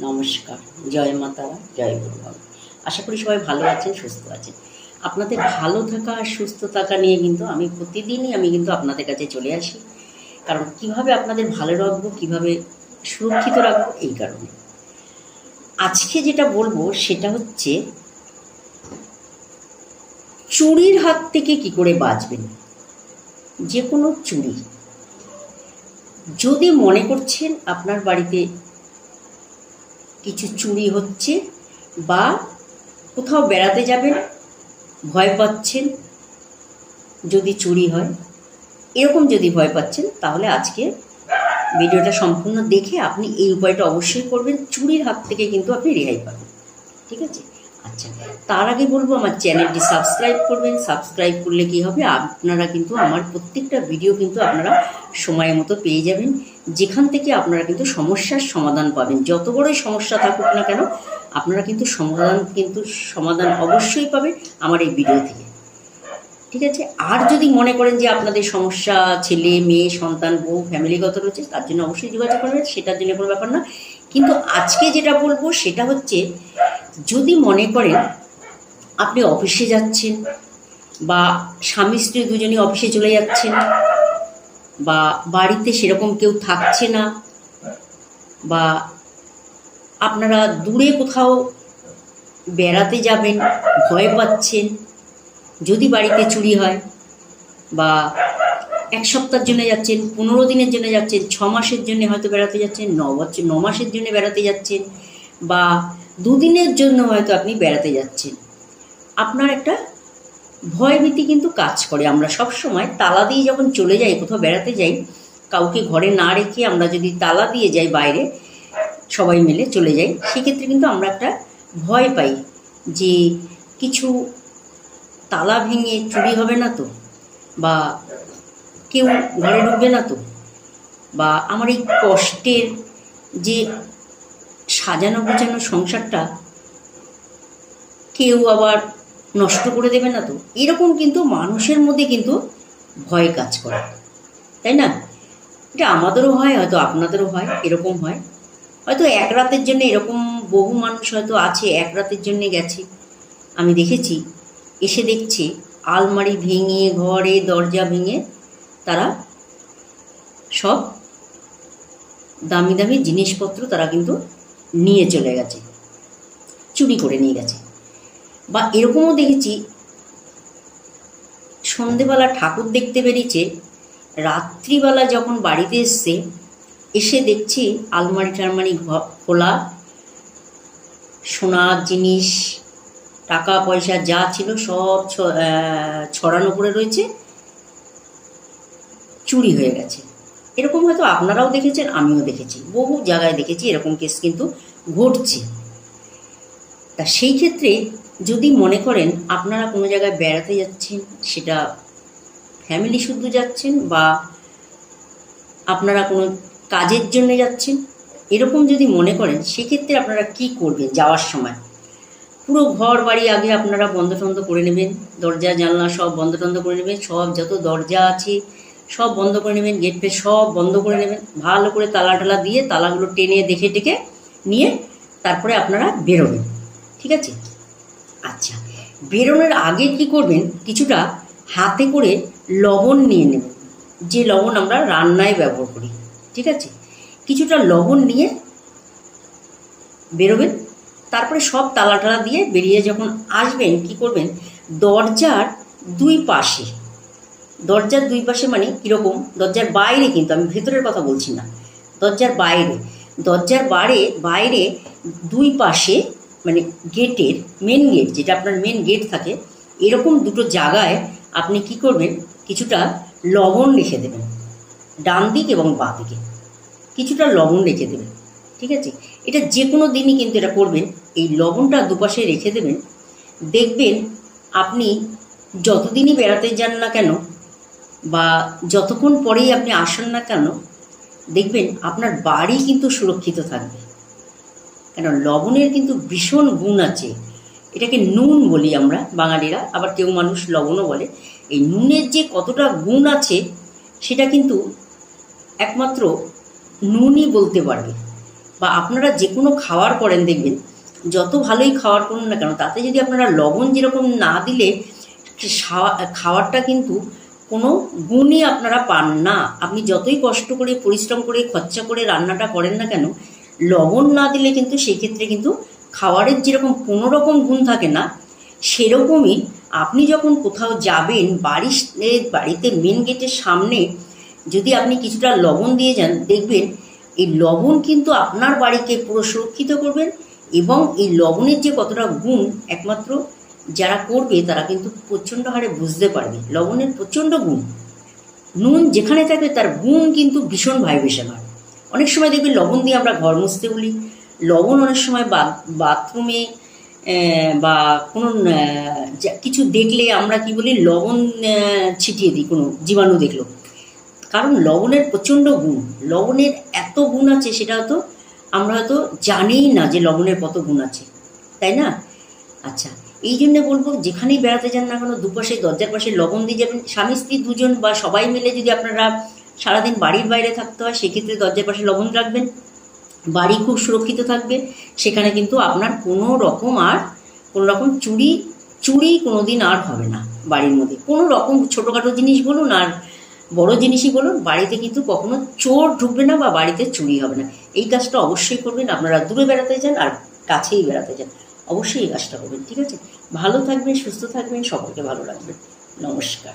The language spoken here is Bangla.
নমস্কার, জয় মাতারা, জয় গুরুবাব আশা করি সবাই ভালো আছেন, সুস্থ আছেন। আপনাদের ভালো থাকা আর সুস্থ থাকা নিয়ে কিন্তু আমি প্রতিদিনই আমি কিন্তু আপনাদের কাছে চলে আসি। কারণ কীভাবে আপনাদের ভালো রাখব, কীভাবে সুরক্ষিত রাখব, এই কারণে। আজকে যেটা বলব, সেটা হচ্ছে চুরির হাত থেকে কি করে বাঁচবেন? যে কোনো চুরি। যদি মনে করছেন আপনার বাড়িতে কিছু চুরি হচ্ছে বা কোথাও বেড়াতে যাবেন, ভয় পাচ্ছেন যদি চুরি হয়। এরকম যদি ভয় পাচ্ছেন, তাহলে আজকে ভিডিওটা সম্পূর্ণ দেখে আপনি এই উপায়টা অবশ্যই করবেন। চুরির হাত থেকে কিন্তু আপনি রেহাই পাবেন। ঠিক আছে? আচ্ছা তার আগে বলব, আমার চ্যানেলটি সাবস্ক্রাইব করবেন। সাবস্ক্রাইব করলে কি হবে? আপনারা কিন্তু আমার প্রত্যেকটা ভিডিও কিন্তু আপনারা সময় মতো পেয়ে যাবেন। যেখান থেকে আপনারা কিন্তু সমস্যার সমাধান পাবেন। যত বড়ই সমস্যা থাকুক না কেন, আপনারা কিন্তু সমাধান কিন্তু সমাধান অবশ্যই পাবেন আমার এই ভিডিও থেকে। ঠিক আছে? আর যদি মনে করেন যে আপনাদের সমস্যা, ছেলে, মেয়ে, সন্তান, বউ, ফ্যামিলিগত রয়েছে, তার জন্য অবশ্যই যোগাযোগ করবেন। সেটার জন্য কোনো ব্যাপার না। কিন্তু আজকে যেটা বলব, সেটা হচ্ছে যদি মনে করেন আপনি অফিসে যাচ্ছেন বা স্বামী স্ত্রী দুজনই অফিসে চলে যাচ্ছেন বা বাড়িতে সেরকম কেউ থাকছে না বা আপনারা দূরে কোথাও বেড়াতে যাবেন, ভয় পাচ্ছেন, যদি বাড়িতে চুরি হয় বা এক সপ্তাহের জন্য যাচ্ছেন, পনেরো দিনের জন্য যাচ্ছেন, ছ মাসের জন্য হয়তো বেড়াতে যাচ্ছেন, ন বছর, ন মাসের জন্য বেড়াতে যাচ্ছেন বা দুদিনের জন্য হয়তো আপনি বেড়াতে যাচ্ছেন। আপনার একটা ভয়ভীতি কিন্তু কাজ করে। আমরা সব সময় তালা দিয়ে যখন চলে যাই, কোথাও বেড়াতে যাই, কাউকে ঘরে না রেখে আমরা যদি তালা দিয়ে যাই বাইরে, সবাই মিলে চলে যাই, সেক্ষেত্রে কিন্তু আমরা একটা ভয় পাই যে কিছু তালা ভেঙে চুরি হবে না তো? বা কেউ ঘরে ঢুকবে না তো? বা আমার এই কষ্টের যে সাজানো গোছানো সংসারটা কেউ আবার নষ্ট করে দেবে না তো? এরকম কিন্তু মানুষের মধ্যে কিন্তু ভয় কাজ করে। তাই না? এটা আমাদেরও হয়, হয়তো আপনাদেরও হয়, এরকম হয়। হয়তো এক রাতের জন্য এরকম বহু মানুষ হয়তো আছে, এক রাতের জন্য গেছে। আমি দেখেছি, এসে দেখছি, আলমারি ভেঙে, ঘরে দরজা ভেঙে তারা সব দামি দামি জিনিসপত্র তারা কিন্তু নিয়ে চলে গেছে। চুরি করে নিয়ে গেছে। বা এরকমও দেখেছি, সন্ধেবেলা ঠাকুর দেখতে বেরিয়েছে, রাত্রিবেলা যখন বাড়িতে এসছে, এসে দেখছি আলমারি টালমারি খোলা, সোনার জিনিস, টাকা পয়সা যা ছিল সব ছড়ানো করে রয়েছে, চুরি হয়ে গেছে। এরকম হয়তো আপনারাও দেখেছেন, আমিও দেখেছি। বহু জায়গায় দেখেছি এরকম কেস কিন্তু ঘটছে। তা সেই ক্ষেত্রে যদি মনে করেন, আপনারা কোনো জায়গায় বেড়াতে যাচ্ছেন, সেটা ফ্যামিলি শুদ্ধ যাচ্ছেন বা আপনারা কোনো কাজের জন্য যাচ্ছেন, এরকম যদি মনে করেন, সেক্ষেত্রে আপনারা কি করবেন যাওয়ার সময়? পুরো ঘর বাড়ি আগে আপনারা বন্ধ টন্ধ করে নেবেন, দরজা, জানলা সব বন্ধ টন্ধ করে নেবেন, সব যত দরজা আছে সব বন্ধ করে নেবেন গেট ফেট সব বন্ধ করে নেবেন। ভালো করে তালা টালা দিয়ে তালাগুলো টেনে দেখে টেকে নিয়ে তারপরে আপনারা বেরোবেন। ঠিক আছে? আচ্ছা বেরোনোর আগে কি করবেন? কিছুটা হাতে করে লবণ নিয়ে নেবেন। যে লবণ আমরা রান্নায় ব্যবহার করি। ঠিক আছে? কিছুটা লবণ নিয়ে বেরোবেন। তারপরে সব তালা টালা দিয়ে বেরিয়ে যখন আসবেন, কি করবেন? দরজার দুই পাশে দরজার দুই পাশে মানে কীরকম? দরজার বাইরে কিন্তু, আমি ভেতরের কথা বলছি না। দরজার বাইরে। দরজার বাইরে বাইরে দুই পাশে মানে গেটের মেন গেট যেটা আপনার মেন গেট থাকে, এরকম দুটো জায়গায় আপনি কি করবেন? কিছুটা লবণ রেখে দেবেন। ডান দিক এবং বাঁ দিকে। কিছুটা লবণ রেখে দেবেন। ঠিক আছে? এটা যে কোনো দিনই কিন্তু এটা করবেন। এই লবণটা দুপাশে রেখে দেবেন। দেখবেন আপনি যতদিনই বেড়াতে যান না কেন বা যতক্ষণ পরেই আপনি আসেন না কেন, দেখবেন আপনার বাড়ি কিন্তু সুরক্ষিত থাকবে। কেন লবণের কিন্তু ভীষণ গুণ আছে। এটাকে নুন বলি আমরা বাঙালিরা, আবার কেউ মানুষ লবণও বলে। এই নুনের যে কতটা গুণ আছে, সেটা কিন্তু একমাত্র নুনই বলতে পারবে। বা আপনারা যে কোনো খাওয়ার করেন, দেখবেন যত ভালোই খাওয়ার করুন না কেন, তাতে যদি আপনারা লবণ যেরকম না দিলে খাওয়া- খাওয়ারটা কিন্তু কোনো গুণই আপনারা পান না। আপনি যতই কষ্ট করে, পরিশ্রম করে, খরচা করে রান্নাটা করেন না কেন, লবণ না দিলে কিন্তু সেক্ষেত্রে কিন্তু খাওয়ারের যেরকম কোনো রকম গুণ থাকে না, সেরকমই আপনি যখন কোথাও যাবেন বাড়ির বাড়িতে মেন গেটের সামনে যদি আপনি কিছুটা লবণ দিয়ে যান, দেখবেন এই লবণ কিন্তু আপনার বাড়িকে পুরো সুরক্ষিত করবেন এবং এই লবণের যে কতটা গুণ একমাত্র যারা করবে, তারা কিন্তু প্রচণ্ড হারে বুঝতে পারবে। লবণের প্রচণ্ড গুণ। নুন যেখানে থাকবে, তার গুণ কিন্তু ভীষণ ভাইব্রেশন হয়। অনেক সময় দেখবে লবণ দিয়ে আমরা ঘর মুছতে বলি। লবণ অনেক সময় বাথরুমে বা কোনো কিছু দেখলে আমরা কি বলি, লবণ ছিটিয়ে দিই, কোনো জীবাণু দেখল। কারণ লবণের প্রচণ্ড গুণ। লবণের এত গুণ আছে, সেটা হয়তো আমরা হয়তো জানিই না যে লবণের কত গুণ আছে। তাই না? আচ্ছা। এই জন্যে বলব, যেখানেই বেড়াতে যান না কেন, দুপাশে, দরজার পাশে লবণ দিয়ে যাবেন। স্বামী, স্ত্রী দুজন বা সবাই মিলে যদি আপনারা সারাদিন বাড়ির বাইরে থাকতে হয়, সেক্ষেত্রে দরজার পাশে লবণ রাখবেন। বাড়ি খুব সুরক্ষিত থাকবে। সেখানে কিন্তু আপনার কোনো রকম আর, কোনো রকম চুরি চুরি কোনো দিন আর হবে না বাড়ির মধ্যে। কোনো রকম ছোটোখাটো জিনিস বলুন আর বড় জিনিসই বলুন, বাড়িতে কিন্তু কখনো চোর ঢুকবে না বা বাড়িতে চুরি হবে না। এই কাজটা অবশ্যই করবেন। আপনারা দূরে বেড়াতে যান আর কাছেই বেড়াতে যান। অবশ্যই এই কাজটা করবেন ঠিক আছে? ভালো থাকবেন সুস্থ থাকবেন সকলকে ভালো রাখবেন। নমস্কার।